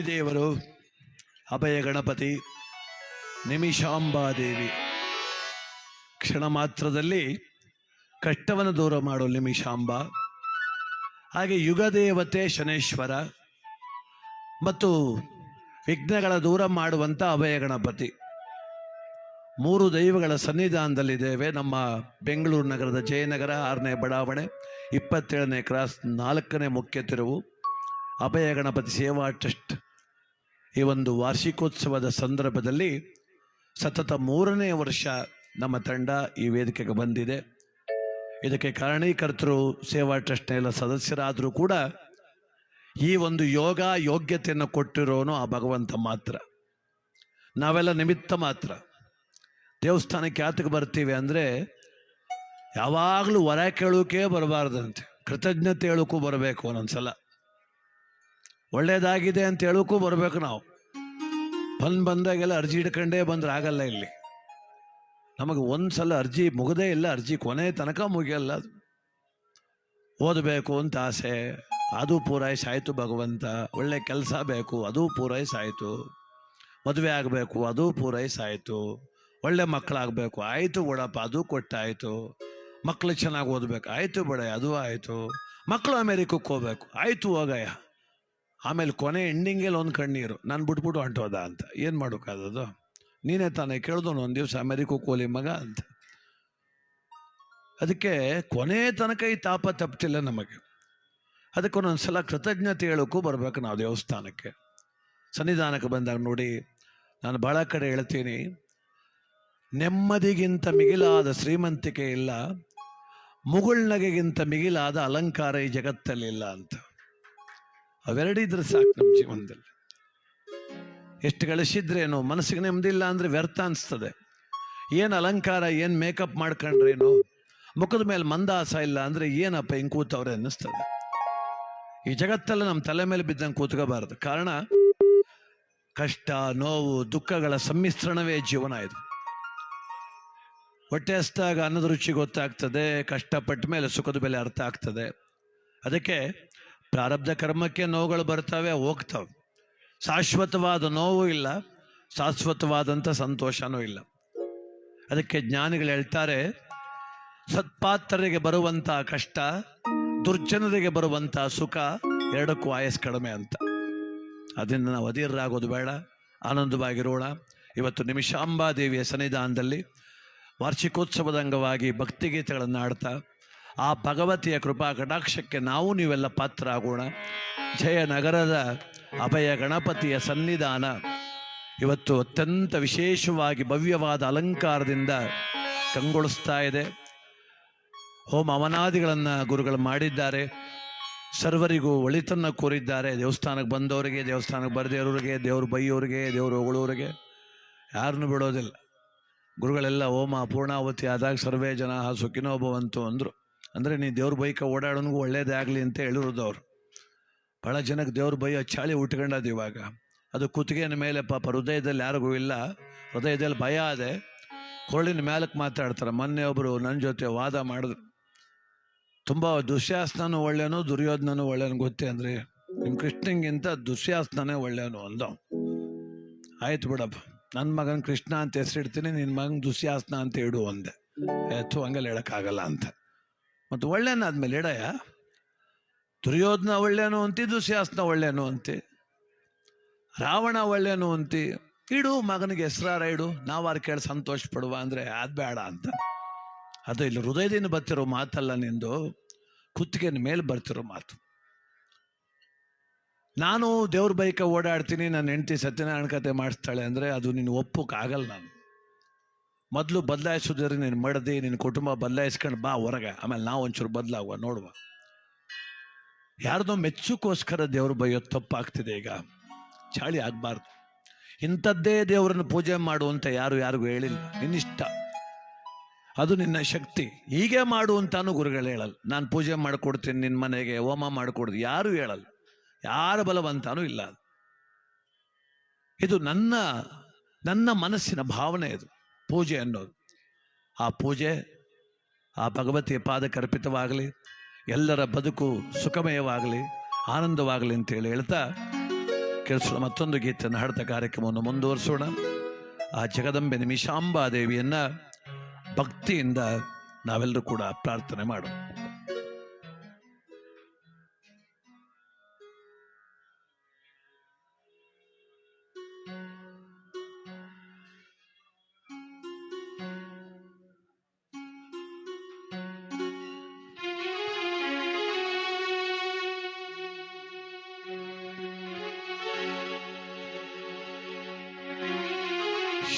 ಶ್ರೀದೇವರು ಅಭಯ ಗಣಪತಿ ನಿಮಿಷಾಂಬಾದೇವಿ ಕ್ಷಣ ಮಾತ್ರದಲ್ಲಿ ಕಷ್ಟವನ್ನು ದೂರ ಮಾಡೋ ನಿಮಿಷಾಂಬ, ಹಾಗೆ ಯುಗದೇವತೆ ಶನೇಶ್ವರ, ಮತ್ತು ವಿಘ್ನಗಳ ದೂರ ಮಾಡುವಂಥ ಅಭಯ ಗಣಪತಿ. ಮೂರು ದೈವಗಳ ಸನ್ನಿಧಾನದಲ್ಲಿದ್ದೇವೆ. ನಮ್ಮ ಬೆಂಗಳೂರು ನಗರದ ಜಯನಗರ, ಆರನೇ ಬಡಾವಣೆ, ಇಪ್ಪತ್ತೇಳನೇ ಕ್ರಾಸ್, ನಾಲ್ಕನೇ ಮುಖ್ಯ ತಿರುವು. ಅಭಯ ಗಣಪತಿ ಸೇವಾ ಟ್ರಸ್ಟ್ ಈ ಒಂದು ವಾರ್ಷಿಕೋತ್ಸವದ ಸಂದರ್ಭದಲ್ಲಿ ಸತತ ಮೂರನೇ ವರ್ಷ ನಮ್ಮ ತಂಡ ಈ ವೇದಿಕೆಗೆ ಬಂದಿದೆ. ಇದಕ್ಕೆ ಕಾರಣೀಕರ್ತರು, ಸೇವಾ ಟ್ರಸ್ಟ್ನ ಎಲ್ಲ ಸದಸ್ಯರಾದರೂ ಕೂಡ ಈ ಒಂದು ಯೋಗ ಯೋಗ್ಯತೆಯನ್ನು ಕೊಟ್ಟಿರೋನು ಆ ಭಗವಂತ ಮಾತ್ರ. ನಾವೆಲ್ಲ ನಿಮಿತ್ತ ಮಾತ್ರ. ದೇವಸ್ಥಾನಕ್ಕೆ ಯಾತಕ್ಕೆ ಬರ್ತೀವಿ ಅಂದರೆ ಯಾವಾಗಲೂ ವರ ಕೇಳೋಕೆ ಬರಬಾರ್ದಂತೆ. ಕೃತಜ್ಞತೆ ಹೇಳೋಕ್ಕೂ ಬರಬೇಕು ಒಂದೊಂದ್ಸಲ. ಒಳ್ಳೇದಾಗಿದೆ ಅಂತ ಹೇಳೋಕ್ಕೂ ಬರಬೇಕು ನಾವು. ಬಂದು ಬಂದಾಗೆಲ್ಲ ಅರ್ಜಿ ಹಿಡ್ಕೊಂಡೇ ಬಂದ್ರೆ ಆಗಲ್ಲ ಇಲ್ಲಿ. ನಮಗೆ ಒಂದ್ಸಲ ಅರ್ಜಿ, ಮುಗದೇ ಇಲ್ಲ ಅರ್ಜಿ, ಕೊನೆ ತನಕ ಮುಗಿಯಲ್ಲ ಅದು. ಓದಬೇಕು ಅಂತ ಆಸೆ, ಅದು ಪೂರೈಸಾಯಿತು ಭಗವಂತ, ಒಳ್ಳೆ ಕೆಲಸ ಬೇಕು, ಅದು ಪೂರೈಸಾಯಿತು ಮದುವೆ ಆಗಬೇಕು, ಅದು ಪೂರೈಸಾಯಿತು ಒಳ್ಳೆ ಮಕ್ಕಳಾಗಬೇಕು, ಆಯಿತು ಬಿಡಪ್ಪ, ಅದು ಕೊಟ್ಟಾಯಿತು. ಮಕ್ಕಳು ಚೆನ್ನಾಗಿ ಓದಬೇಕು, ಆಯಿತು ಬಿಡ ಅದು ಆಯಿತು. ಮಕ್ಕಳು ಅಮೇರಿಕಕ್ಕೆ ಹೋಗ್ಬೇಕು, ಆಯಿತು ಹೋಗಯ್ಯ. ಆಮೇಲೆ ಕೊನೆ ಎಂಡಿಂಗಲ್ಲಿ ಒಂದು ಕಣ್ಣೀರು. ನಾನು ಬಿಟ್ಬಿಟ್ಟು ಹೊಂಟೋದ ಅಂತ. ಏನು ಮಾಡೋಕ್ಕಾದದು ನೀನೇ ತಾನೇ ಕೇಳ್ದೋನು ಒಂದು ದಿವಸ ಅಮೆರಿಕ ಕೋಲಿ ಮಗ ಅಂತ. ಅದಕ್ಕೆ ಕೊನೆ ತನಕ ಈ ತಾಪ ತಪ್ತಿಲ್ಲ ನಮಗೆ. ಅದಕ್ಕೆ ಒಂದೊಂದು ಸಲ ಕೃತಜ್ಞತೆ ಹೇಳೋಕ್ಕೂ ಬರಬೇಕು ನಾವು ದೇವಸ್ಥಾನಕ್ಕೆ. ಸನ್ನಿಧಾನಕ್ಕೆ ಬಂದಾಗ ನೋಡಿ, ನಾನು ಭಾಳ ಕಡೆ ಹೇಳ್ತೀನಿ, ನೆಮ್ಮದಿಗಿಂತ ಮಿಗಿಲಾದ ಶ್ರೀಮಂತಿಕೆ ಇಲ್ಲ, ಮುಗುಳ್ನಗೆಗಿಂತ ಮಿಗಿಲಾದ ಅಲಂಕಾರ ಈ ಜಗತ್ತಲ್ಲಿಲ್ಲ ಅಂತ. ಅವೆರಡಿದ್ರೆ ಸಾಕು ನಮ್ಮ ಜೀವನದಲ್ಲಿ. ಎಷ್ಟು ಗಳಿಸಿದ್ರೇನು ಮನಸ್ಸಿಗೆ ನೆಮ್ಮದಿ ಇಲ್ಲ ಅಂದ್ರೆ ವ್ಯರ್ಥ ಅನಿಸ್ತದೆ. ಏನು ಅಲಂಕಾರ, ಏನು ಮೇಕಪ್ ಮಾಡ್ಕೊಂಡ್ರೇನು ಮುಖದ ಮೇಲೆ ಮಂದಾಸ ಇಲ್ಲ ಅಂದ್ರೆ ಏನಪ್ಪ ಹಿಂಗೆ ಕೂತವ್ರೆ ಅನ್ನಿಸ್ತದೆ. ಈ ಜಗತ್ತಲ್ಲ ನಮ್ಮ ತಲೆ ಮೇಲೆ ಬಿದ್ದಂಗೆ ಕೂತ್ಕೋಬಾರದು. ಕಾರಣ ಕಷ್ಟ, ನೋವು, ದುಃಖಗಳ ಸಮ್ಮಿಶ್ರಣವೇ ಜೀವನ ಇದು. ಹೊಟ್ಟೆ ಹಸ್ದಾಗ ಅನ್ನದ ರುಚಿ ಗೊತ್ತಾಗ್ತದೆ, ಕಷ್ಟಪಟ್ಟ ಮೇಲೆ ಸುಖದ ಬೆಲೆ ಅರ್ಥ ಆಗ್ತದೆ. ಅದಕ್ಕೆ ಪ್ರಾರಬ್ಧ ಕರ್ಮಕ್ಕೆ ನೋವುಗಳು ಬರ್ತವೆ, ಹೋಗ್ತವೆ. ಶಾಶ್ವತವಾದ ನೋವು ಇಲ್ಲ, ಶಾಶ್ವತವಾದಂಥ ಸಂತೋಷನೂ ಇಲ್ಲ. ಅದಕ್ಕೆ ಜ್ಞಾನಿಗಳು ಹೇಳ್ತಾರೆ, ಸತ್ಪಾತ್ರರಿಗೆ ಬರುವಂಥ ಕಷ್ಟ, ದುರ್ಜನರಿಗೆ ಬರುವಂಥ ಸುಖ ಎರಡಕ್ಕೂ ಆಯಸ್ ಕಡಿಮೆ ಅಂತ. ಅದರಿಂದ ನಾವು ಅಧೀರರಾಗೋದು ಬೇಡ, ಆನಂದವಾಗಿರೋಣ. ಇವತ್ತು ನಿಮಿಷಾಂಬಾದೇವಿಯ ಸನ್ನಿಧಾನದಲ್ಲಿ ವಾರ್ಷಿಕೋತ್ಸವದ ಅಂಗವಾಗಿ ಭಕ್ತಿಗೀತೆಗಳನ್ನು ಆಡ್ತಾ ಆ ಭಗವತಿಯ ಕೃಪಾ ಕಟಾಕ್ಷಕ್ಕೆ ನಾವು ನೀವೆಲ್ಲ ಪಾತ್ರ ಆಗೋಣ ಜಯನಗರದ ಅಭಯ ಗಣಪತಿಯ ಸನ್ನಿಧಾನ. ಇವತ್ತು ಅತ್ಯಂತ ವಿಶೇಷವಾಗಿ ಭವ್ಯವಾದ ಅಲಂಕಾರದಿಂದ ಕಂಗೊಳಿಸ್ತಾ ಇದೆ. ಹೋಮ ಅವನಾದಿಗಳನ್ನು ಗುರುಗಳು ಮಾಡಿದ್ದಾರೆ. ಸರ್ವರಿಗೂ ಒಳಿತನ್ನು ಕೋರಿದ್ದಾರೆ. ದೇವಸ್ಥಾನಕ್ಕೆ ಬಂದವರಿಗೆ, ದೇವಸ್ಥಾನಕ್ಕೆ ಬರದೇವ್ರಿಗೆ ದೇವ್ರು ಬೈಯೋರಿಗೆ, ದೇವರು ಹೊಗಳೋರಿಗೆ ಯಾರನ್ನು ಬಿಡೋದಿಲ್ಲ. ಗುರುಗಳೆಲ್ಲ ಹೋಮ ಪೂರ್ಣಾವತಿ ಆದಾಗ ಸರ್ವೇ ಜನ ಸುಖಿನೋ ಭವಂತು ಅಂದರು. ಅಂದರೆ ನೀ ದೇವ್ರ ಬೈಕ ಓಡಾಡೋನಿಗೂ ಒಳ್ಳೇದೇ ಆಗಲಿ ಅಂತ ಹೇಳಿರೋದು ಅವ್ರು. ಭಾಳ ಜನಕ್ಕೆ ದೇವ್ರ ಬೈ ಚಾಳಿ ಉಟ್ಕೊಂಡದು ಇವಾಗ. ಅದು ಕುತ್ತಿಗೆನ ಮೇಲೆ ಪಾಪ ಹೃದಯದಲ್ಲಿ ಯಾರಿಗೂ ಇಲ್ಲ. ಹೃದಯದಲ್ಲಿ ಭಯ ಅದೆ. ಕೊರಳಿನ ಮೇಲಕ್ಕೆ ಮಾತಾಡ್ತಾರೆ. ಮೊನ್ನೆ ಒಬ್ಬರು ನನ್ನ ಜೊತೆ ವಾದ ಮಾಡಿದ್ರು. ತುಂಬ ದುಶ್ಯಾಸನೂ ಒಳ್ಳೆಯನು ದುರ್ಯೋಧನನು ಒಳ್ಳೆಯನು ಗೊತ್ತೇ ಅಂದರೆ ನಿಮ್ಮ ಕೃಷ್ಣಂಗಿಂತ ದುಶ್ಯಾಸನೇ ಒಳ್ಳೆಯವನು ಅಂದ ಆಯ್ತು ಬಿಡಪ್ಪ. ನನ್ನ ಮಗನ ಕೃಷ್ಣ ಅಂತ ಹೆಸರಿಡ್ತೀನಿ ನಿನ್ನ ಮಗನ ದುಶ್ಯಾಸನ ಅಂತ ಇಡು ಒಂದೆ ಎತ್ತು ಹಂಗಲ್ಲಿ ಹೇಳೋಕ್ಕಾಗಲ್ಲ ಅಂತ. ಮತ್ತು ಒಳ್ಳೆಯನಾದ್ಮೇಲೆ ಎಡಯ, ದುರ್ಯೋಧನ ಒಳ್ಳೆಯನು ಅಂತಿ ದುಸ್ಯಾಸ್ನ ಒಳ್ಳೆಯನು ಅಂತಿ, ರಾವಣ ಒಳ್ಳೆಯನು ಅಂತಿ, ಇಡು ಮಗನಿಗೆ ಹೆಸರಾರ ಇಡು, ನಾವಾರ ಕೇಳಿ ಸಂತೋಷ ಪಡುವ ಅಂದರೆ ಅದು ಬೇಡ ಅಂತ. ಅದು ಇಲ್ಲಿ ಹೃದಯದಿಂದ ಬರ್ತಿರೋ ಮಾತಲ್ಲ ನಿಂದು, ಕುತ್ತಿಗೆನ ಮೇಲೆ ಬರ್ತಿರೋ ಮಾತು. ನಾನು ದೇವ್ರ ಬೈಕ ಓಡಾಡ್ತೀನಿ, ನನ್ನ ಹೆಂಡತಿ ಸತ್ಯನಾರಾಯಣ ಕತೆ ಮಾಡಿಸ್ತಾಳೆ ಅಂದರೆ ಅದು ನೀನು ಒಪ್ಪಕ್ಕಾಗಲ್ಲ ನಾನು. ಮೊದಲು ಬದಲಾಯಿಸೋದ್ರೆ ನೀನು ಮಡದಿ ನಿನ್ನ ಕುಟುಂಬ ಬದಲಾಯಿಸ್ಕೊಂಡು ಬಾ ಹೊರಗೆ. ಆಮೇಲೆ ನಾವು ಒಂಚೂರು ಬದಲಾಗುವ, ನೋಡುವ. ಯಾರ್ದೋ ಮೆಚ್ಚುಕೋಸ್ಕರ ದೇವರು ಬೈಯೋದು ತಪ್ಪಾಗ್ತಿದೆ ಈಗ. ಚಾಳಿ ಆಗಬಾರ್ದು. ಇಂಥದ್ದೇ ದೇವರನ್ನು ಪೂಜೆ ಮಾಡುವಂತ ಯಾರು ಯಾರಿಗೂ ಹೇಳಿಲ್ಲ. ನಿನ್ನಿಷ್ಟ. ಅದು ನಿನ್ನ ಶಕ್ತಿ. ಹೀಗೆ ಮಾಡು ಅಂತಾನು ಗುರುಗಳು ಹೇಳಲ್ಲ. ನಾನು ಪೂಜೆ ಮಾಡಿಕೊಡ್ತೀನಿ ನಿನ್ನ ಮನೆಗೆ ಹೋಮ ಮಾಡಿಕೊಡ್ದು ಯಾರೂ ಹೇಳಲ್ಲ. ಯಾರ ಬಲವಂತಾನೂ ಇಲ್ಲ. ಇದು ನನ್ನ ನನ್ನ ಮನಸ್ಸಿನ ಭಾವನೆ ಇದು ಪೂಜೆ ಅನ್ನೋದು. ಆ ಪೂಜೆ, ಆ ಭಗವತಿಯ ಪಾದಕರ್ಪಿತವಾಗಲಿ ಎಲ್ಲರ ಬದುಕು ಸುಖಮಯವಾಗಲಿ, ಆನಂದವಾಗಲಿ ಅಂತೇಳಿ ಹೇಳ್ತಾ ಕೆಲಸ ಮತ್ತೊಂದು ಗೀತೆಯನ್ನು ಹಾಡ್ತಾ ಕಾರ್ಯಕ್ರಮವನ್ನು ಮುಂದುವರಿಸೋಣ. ಆ ಜಗದಂಬೆ ನಿಮಿಷಾಂಬಾ ದೇವಿಯನ್ನ ಭಕ್ತಿಯಿಂದ ನಾವೆಲ್ಲರೂ ಕೂಡ ಪ್ರಾರ್ಥನೆ ಮಾಡೋಣ.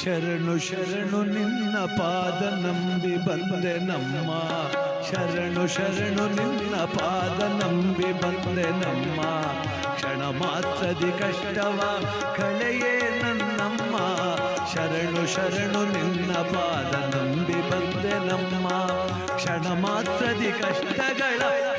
ಶರಣು ಶರಣು ನಿನ್ನ ಪಾದ ನಂಬಿ ಬಂದೆ ನಮ್ಮ. ಶರಣು ಶರಣು ನಿನ್ನ ಪಾದ ನಂಬಿ ಬಂದೆ ನಮ್ಮ. ಕ್ಷಣ ಮಾತ್ರದಿ ಕಷ್ಟವ ಕಳೆಯೇ ನನ್ನಮ್ಮ. ಶರಣು ಶರಣು ನಿನ್ನ ಪಾದ ನಂಬಿ ಬಂದೆ ನಮ್ಮ. ಕ್ಷಣ ಮಾತ್ರದಿ ಕಷ್ಟಗಳ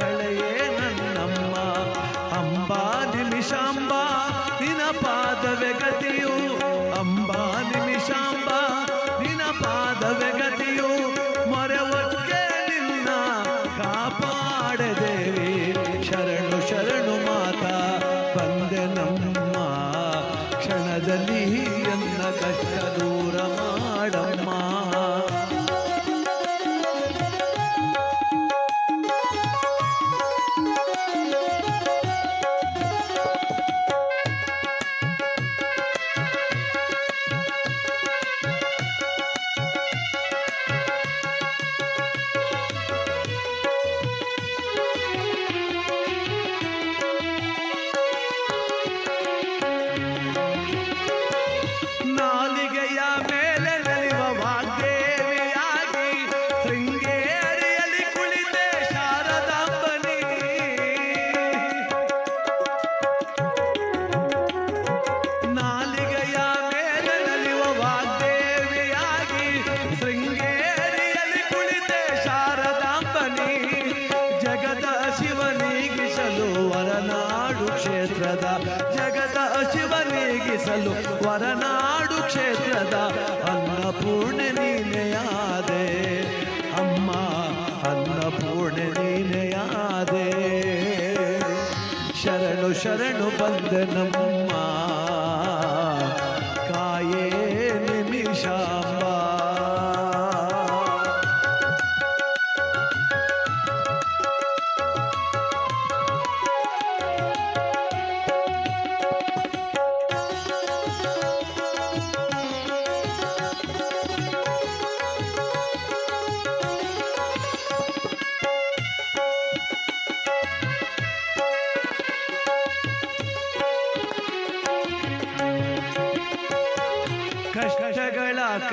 ಅನ್ನಪೂರ್ಣೆ ನೀನೆಯಾದೆ ಅಮ್ಮ ಅನ್ನಪೂರ್ಣೆ ನೀನೆಯಾದೆ ಶರಣು ಶರಣು ಬಂದೆ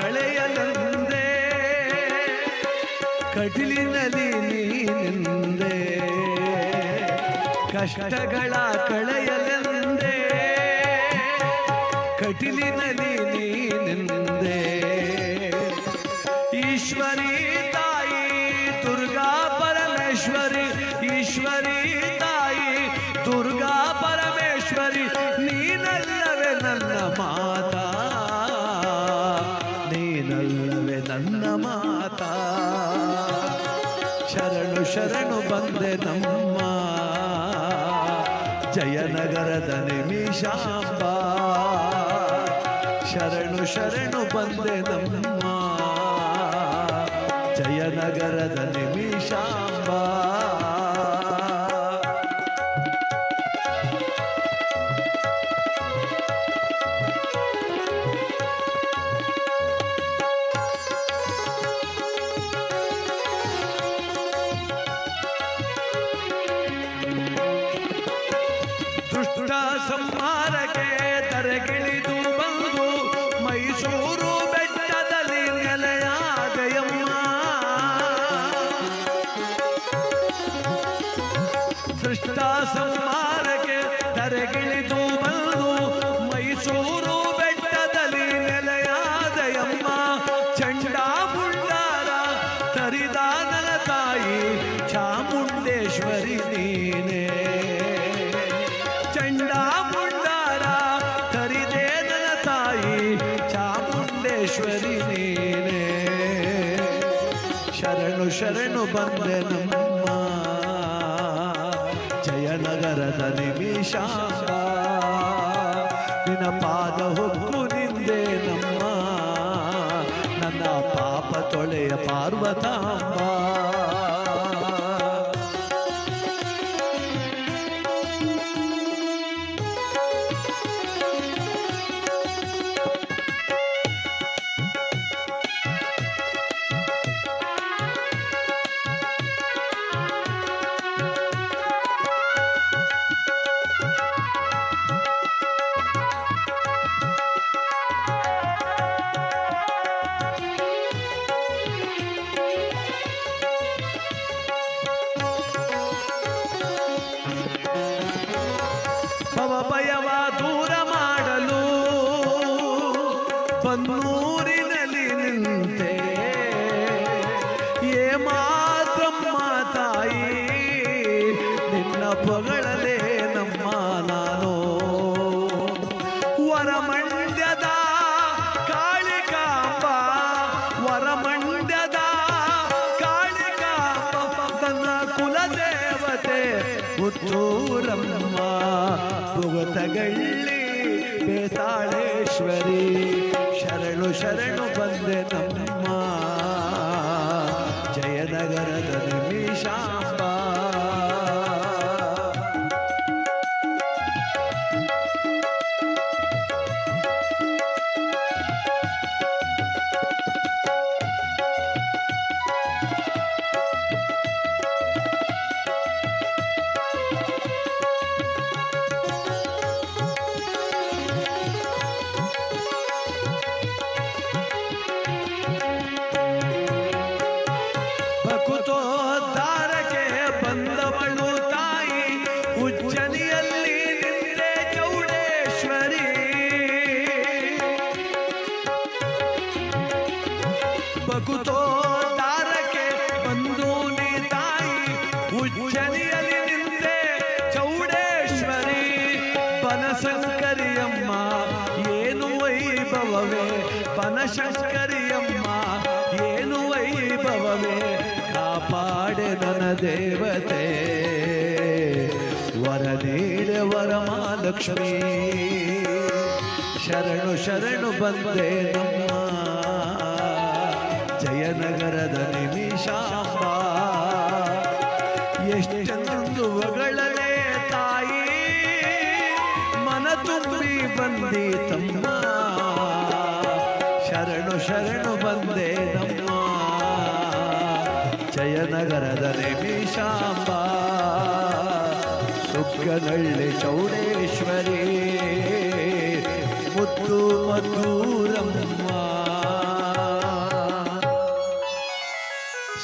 ಕಳೆಯಲೆಂದೇ ಕಟಿಲಿನಲ್ಲಿ ನೀನೆಂದೆ ಕಷ್ಟಗಳ ಕಳೆಯಲೆಂದೇ ಕಟಿಲಿನಲ್ಲಿ ಜಯನಗರದ ನಿಮಿಷಾಂಬ. ಶರಣು ಶರಣು ಬಂದೆ ನಮ್ಮ. ಜಯನಗರದ ನಿಮಿಷಾಂಬ. ಸುತ್ತ ಸಂಹಾರಕ್ಕೆ ತರೆಗಿಳಿದು ಬಂದು ಮೈಸೂರು ಬೆಟ್ಟದಲ್ಲಿ ನೆಲೆಯಾದೆಯಮ್ಮ. ಚಂಡಾ ಮುಂಡಾರ ತರಿದಾನನ ತಾಯಿ ಚಾಮುಂಡೇಶ್ವರಿ ನೀನೆ. ಚಂಡಾ ಮುಂಡಾರ ತರಿದೇನನ ತಾಯಿ ಚಾಮುಂಡೇಶ್ವರಿ ನೀನೆ. ಶರಣು ಶರಣು ಬಂದೆನಮ್ಮ ನಿಮಿಷಾಂಬ ಬನ್ನೂರಿನಲ್ಲಿ ನಿಂತೆ. ಏ ಮಾತಮ್ಮ ತಾಯಿ, ನಿನ್ನ ಪೊಗಳಲೇ ನಮ್ಮ ನಾನು. ವರಮಂಡ್ಯದ ಕಾಳಿಕಾಂಬ ವರಮಂಡ್ಯದ ಕಾಳಿಕಾಂಬ ತನ್ನ ಕುಲದೇವತೆ ಪುತ್ತೂರಮ್ಮ ಭುಗತಗಳ್ಳಿ ಬೇತಾಳೇಶ್ವರಿ ಶರಣು ಶರಣು ಬಂದೆ ನಮ್ಮ ಜಯನಗರದ ವರಮಹಾಲಕ್ಷ್ಮಿ ಶರಣು ಶರಣು ಬಂದೆ ನಮ್ಮ ಜಯನಗರದ ನಿಮಿಷಾಂಬ ಎಷ್ಟೆಂದು ಹೊಗಳಲೇ ತಾಯಿ, ಮನ ತುಂಬಿ ಬಂದಿ ತಮ್ಮ. ಶರಣು ಶರಣು ಬಂದೆ ನಮ್ಮ ಜಯನಗರದ ನಿಮಿಷಾಂಬ ಸುಕ್ಕನಳ್ಳಿ ಚೌಡೇಶ್ವರಿ, ಮುತ್ತು ಮಧೂರಮ್ಮ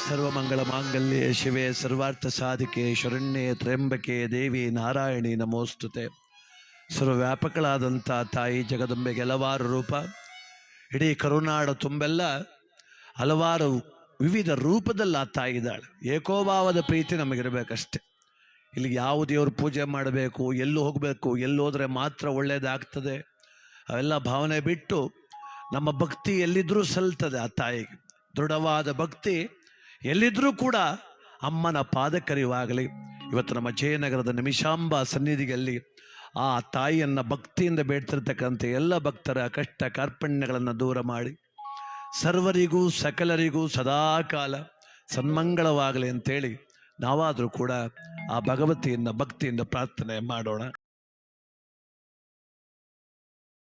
ಸರ್ವಮಂಗಳ ಮಾಂಗಲ್ಯೆ ಶಿವೆ, ಸರ್ವಾರ್ಥ ಸಾಧಿಕೆ, ಶರಣ್ಯೆ, ತ್ರ್ಯಂಬಕೆ, ದೇವಿ, ನಾರಾಯಣಿ ನಮೋಸ್ತುತೆ. ಸರ್ವವ್ಯಾಪಕಳಾದಂಥ ತಾಯಿ ಜಗದಂಬೆಗೆ ಹಲವಾರು ರೂಪ. ಇಡೀ ಕರುನಾಡ ತುಂಬೆಲ್ಲ ಹಲವಾರು ವಿವಿಧ ರೂಪದಲ್ಲಿ ಆ ತಾಯಿ ಇದ್ದಾಳೆ. ಏಕೋಭಾವದ ಪ್ರೀತಿ ನಮಗಿರಬೇಕಷ್ಟೆ. ಇಲ್ಲಿ ಯಾವ ದೇವ್ರ ಪೂಜೆ ಮಾಡಬೇಕು, ಎಲ್ಲಿ ಹೋಗಬೇಕು, ಎಲ್ಲಿ ಹೋದರೆ ಮಾತ್ರ ಒಳ್ಳೆಯದಾಗ್ತದೆ ಅವೆಲ್ಲ ಭಾವನೆ ಬಿಟ್ಟು ನಮ್ಮ ಭಕ್ತಿ ಎಲ್ಲಿದ್ದರೂ ಸಲ್ತದೆ ಆ ತಾಯಿಗೆ. ದೃಢವಾದ ಭಕ್ತಿ ಎಲ್ಲಿದ್ದರೂ ಕೂಡ ಅಮ್ಮನ ಪಾದಕರಿವಾಗಲಿ. ಇವತ್ತು ನಮ್ಮ ಜಯನಗರದ ನಿಮಿಷಾಂಬ ಸನ್ನಿಧಿಯಲ್ಲಿ ಆ ತಾಯಿಯನ್ನು ಭಕ್ತಿಯಿಂದ ಬೇಡ್ತಿರ್ತಕ್ಕಂಥ ಎಲ್ಲ ಭಕ್ತರ ಕಷ್ಟ ಕಾರ್ಪಣ್ಯಗಳನ್ನು ದೂರ ಮಾಡಿ, ಸರ್ವರಿಗೂ ಸಕಲರಿಗೂ ಸದಾಕಾಲ ಸನ್ಮಂಗಳವಾಗಲಿ ಅಂತೇಳಿ ನಾವಾದರೂ ಕೂಡ ಆ ಭಗವತಿಯನ್ನು ಭಕ್ತಿಯಿಂದ ಪ್ರಾರ್ಥನೆ ಮಾಡೋಣ.